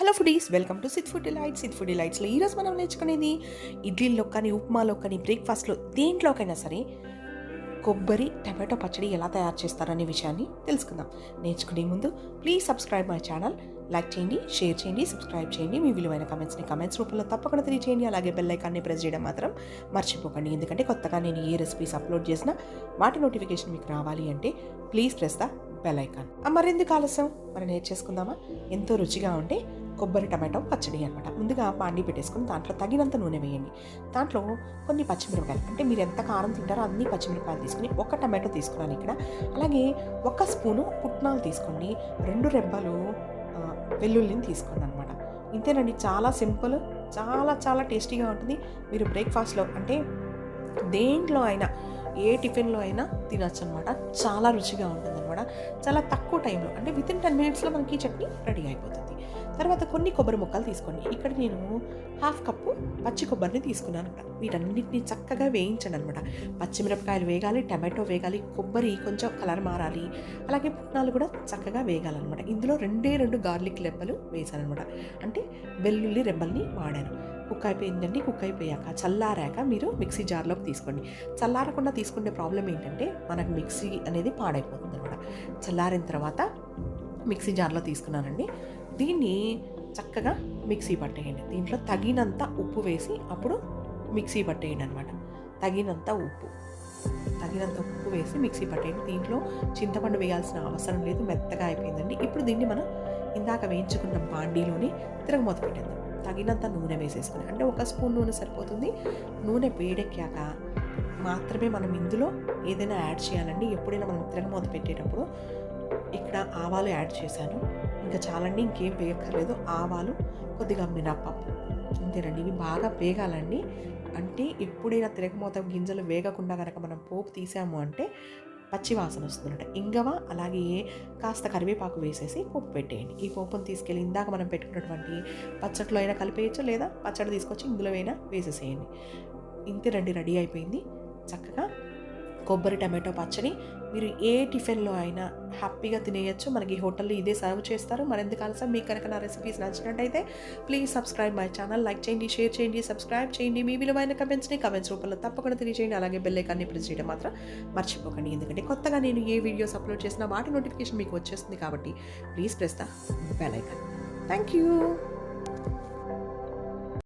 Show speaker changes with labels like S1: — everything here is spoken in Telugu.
S1: Hello foodies welcome to sith food delight. Sith food డిలైట్స్లో ఈరోజు మనం నేర్చుకునేది ఇడ్లీలో కానీ ఉప్మాలో కానీ బ్రేక్ఫాస్ట్లో దేంట్లోకైనా సరే కొబ్బరి టమాటో పచ్చడి ఎలా తయారు చేస్తారనే విషయాన్ని తెలుసుకుందాం. నేర్చుకునే ముందు please subscribe my channel like చేయండి షేర్ చేయండి సబ్స్క్రైబ్ చేయండి మీ విలువైన కమెంట్స్ని కమెంట్స్ రూపంలో తప్పకుండా తెలియచేయండి అలాగే బెల్ ఐకాన్ని ప్రెస్ చేయడం మాత్రం మర్చిపోకండి. ఎందుకంటే కొత్తగా నేను ఏ రెసిపీస్ అప్లోడ్ చేసినా వాటి నోటిఫికేషన్ మీకు రావాలి అంటే please press the bell icon మరెందుకు ఆలస్యం? మనం నేర్చేసుకుందామా? ఎంతో రుచిగా ఉంటే కొబ్బరి టమాటో పచ్చడి అనమాట ముందుగా పాండి పెట్టేసుకుని దాంట్లో తగినంత నూనె వేయండి. దాంట్లో కొన్ని పచ్చిమిరపకాయలు అంటే మీరు ఎంత కారం తింటారో అన్ని పచ్చిమిరపకాయలు తీసుకుని ఒక టమాటో తీసుకున్నాను ఇక్కడ. అలాగే ఒక స్పూను పుట్నాలు తీసుకోండి. రెండు రెబ్బలు వెల్లుల్లిని తీసుకోండి అనమాట ఇంతేనండి చాలా సింపుల్ చాలా చాలా టేస్టీగా ఉంటుంది. మీరు బ్రేక్ఫాస్ట్లో అంటే దేంట్లో అయినా ఏ టిఫిన్లో అయినా తినచ్చు అనమాట చాలా రుచిగా ఉంటుంది అనమాట చాలా తక్కువ టైంలో అంటే విత్ ఇన్ టెన్ మినిట్స్లో మనకి ఈ చట్నీ రెడీ అయిపోతుంది. తర్వాత కొన్ని కొబ్బరి ముక్కలు తీసుకోండి. ఇక్కడ నేను హాఫ్ కప్పు పచ్చి కొబ్బరిని తీసుకున్నాను అనమాట వీటన్నిటిని చక్కగా వేయించండి అనమాట పచ్చిమిరపకాయలు వేగాలి టమాటో వేగాలి కొబ్బరి కొంచెం కలర్ మారాలి అలాగే పుట్నాలు కూడా చక్కగా వేగాలన్నమాట. ఇందులో రెండే రెండు గార్లిక్ రెబ్బలు వేసాను అనమాట అంటే వెల్లుల్లి రెబ్బల్ని వాడాను. కుక్ అయిపోయిందండి కుక్ అయిపోయాక చల్లారాక మీరు మిక్సీ జార్లోకి తీసుకోండి. చల్లారకుండా తీసుకునే ప్రాబ్లం ఏంటంటే మనకు మిక్సీ అనేది పాడైపోతుంది అనమాట చల్లారిన తర్వాత మిక్సీ జార్లో తీసుకున్నానండి. దీన్ని చక్కగా మిక్సీ పట్టేయండి. దీంట్లో తగినంత ఉప్పు వేసి అప్పుడు మిక్సీ పట్టేయండి అనమాట తగినంత ఉప్పు. తగినంత ఉప్పు వేసి మిక్సీ పట్టేయండి. దీంట్లో చింతపండు వేయాల్సిన అవసరం లేదు మెత్తగా అయిపోయిందండి. ఇప్పుడు దీన్ని మనం ఇందాక వేయించుకున్న బాండీలోని తిరగమూత పెట్టేద్దాం. తగినంత నూనె వేసేసుకుని అంటే ఒక స్పూన్ నూనె సరిపోతుంది. నూనె వేడెక్కాక మాత్రమే మనం ఇందులో ఏదైనా యాడ్ చేయాలండి. ఎప్పుడైనా మనం తిరగమూత పెట్టేటప్పుడు ఇక్కడ ఆవాలు యాడ్ చేశాను. ఇంకా చాలండి ఇంకేం వేయక్కర్లేదు. ఆవాలు కొద్దిగా మినప్పప్పు. అంతేనండి ఇవి బాగా వేగాలండి. అంటే ఎప్పుడైనా తిరగమూత గింజలు వేగకుండా కనుక మనం పోపు తీసాము అంటే పచ్చి వాసన వస్తుందన్నమాట. ఇంగవ అలాగే కాస్త కరివేపాకు వేసేసి పోపు పెట్టేయండి. ఈ పోపును తీసుకెళ్ళి ఇందాక మనం పెట్టుకున్నటువంటి పచ్చట్లో అయినా కలిపేయచ్చు లేదా పచ్చడి తీసుకొచ్చి ఇందులో అయినా వేసేసేయండి. ఇంతేనండి రెడీ అయిపోయింది. చక్కగా కొబ్బరి టమాటో పచ్చడి మీరు ఏ టిఫిన్లో అయినా హ్యాపీగా తినేయచ్చు. మనకి హోటల్లో ఇదే సర్వ్ చేస్తారు. మరెందుకు ఆలస్యం? మీకు కనుక నా రెసిపీస్ నచ్చినట్టయితే please subscribe my channel like చేయండి షేర్ చేయండి సబ్స్క్రైబ్ చేయండి. మీ విలువైన కమెంట్స్ని కమెంట్స్ రూపంలో తప్పకుండా తెలియజేయండి. అలాగే బెల్ ఐకాన్ని ప్రెస్ చేయడం మాత్రం మర్చిపోకండి. ఎందుకంటే కొత్తగా నేను ఏ వీడియోస్ అప్లోడ్ చేసినా వాటి నోటిఫికేషన్ మీకు వచ్చేస్తుంది కాబట్టి please press the bell icon thank you